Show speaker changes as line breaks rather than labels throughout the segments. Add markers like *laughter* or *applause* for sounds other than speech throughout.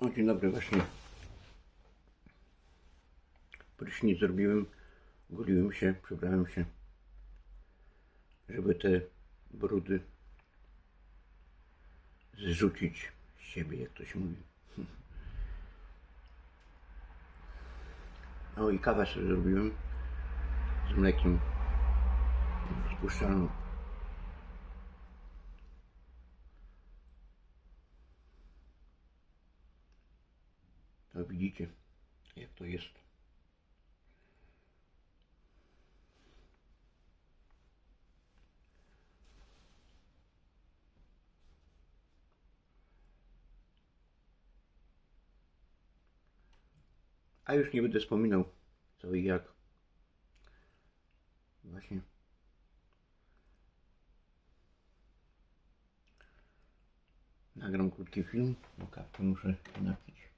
O, dzień dobry, właśnie. Prysznic zrobiłem, goliłem się, przebrałem się, żeby te brudy zrzucić z siebie, jak to się mówi. O, i kawę sobie zrobiłem z mlekiem spuszczalną. To widzicie, jak to jest. A już nie będę wspominał co i jak. Właśnie. Nagram krótki film, bo kawkę muszę napić.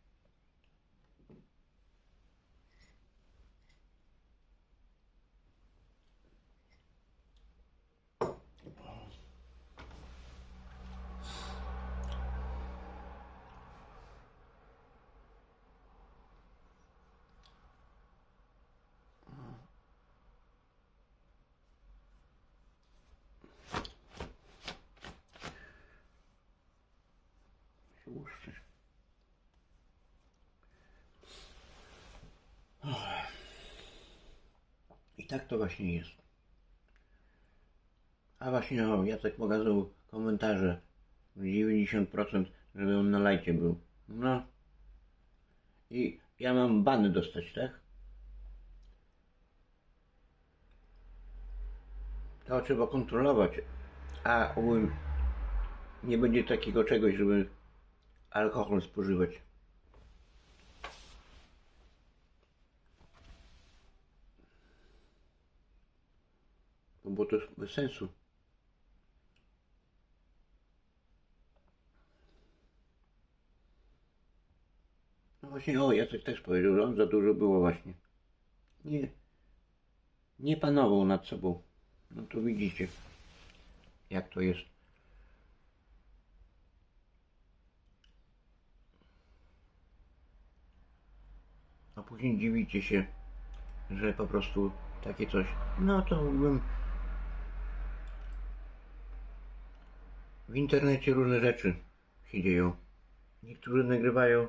I tak to właśnie jest. A właśnie, o, Jacek pokazał komentarze. 90% żeby on na lajcie był. No. I ja mam bany dostać, tak? To trzeba kontrolować. A ogólnie nie będzie takiego czegoś, żeby alkohol spożywać. No bo to jest bez sensu. No właśnie, o, Jacek też powiedział, że on za dużo było właśnie. Nie, nie panował nad sobą. No to widzicie, jak to jest. A później dziwicie się, że po prostu takie coś. No to bym. W internecie różne rzeczy się dzieją. Niektórzy nagrywają,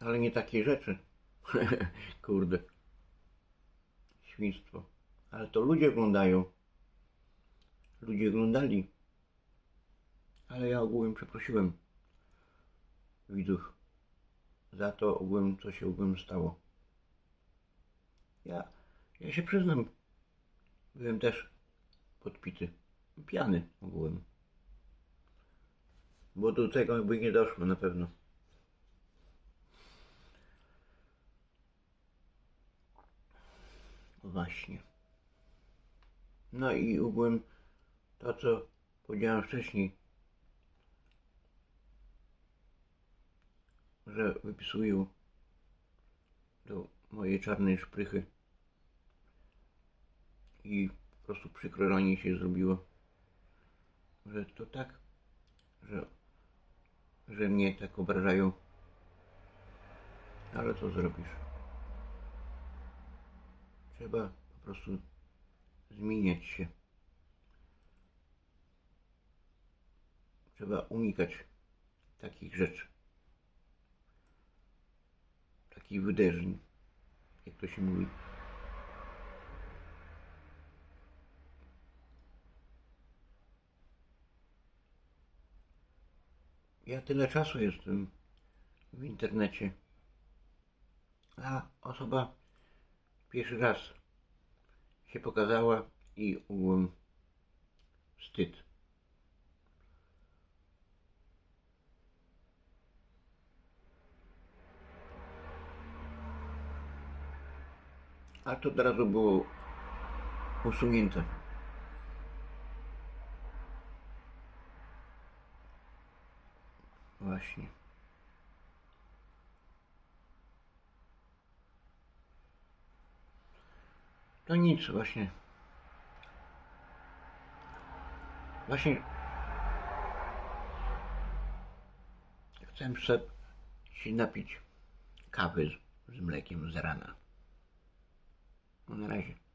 ale nie takie rzeczy. *laughs* Kurde. Świństwo. Ale to ludzie oglądają. Ludzie oglądali. Ale ja ogółem przeprosiłem widzów za to ogółem, co się ogółem stało. Ja, ja się przyznam, byłem też podpity, pijany ogółem. Bo do tego by nie doszło na pewno. Właśnie. No i ogółem to, co powiedziałem wcześniej, że wypisuję do mojej czarnej szprychy i po prostu przykro ranie się zrobiło, że to tak, że, że mnie tak obrażają, ale co zrobisz? Trzeba po prostu zmieniać się. Trzeba unikać takich rzeczy. Takich wydarzeń, jak to się mówi. Ja tyle czasu jestem w internecie, a osoba pierwszy raz się pokazała i ugłem wstyd. A to od razu było usunięte. Właśnie. To nic, właśnie. Właśnie Chcę się napić kawy z mlekiem z rana. No na razie.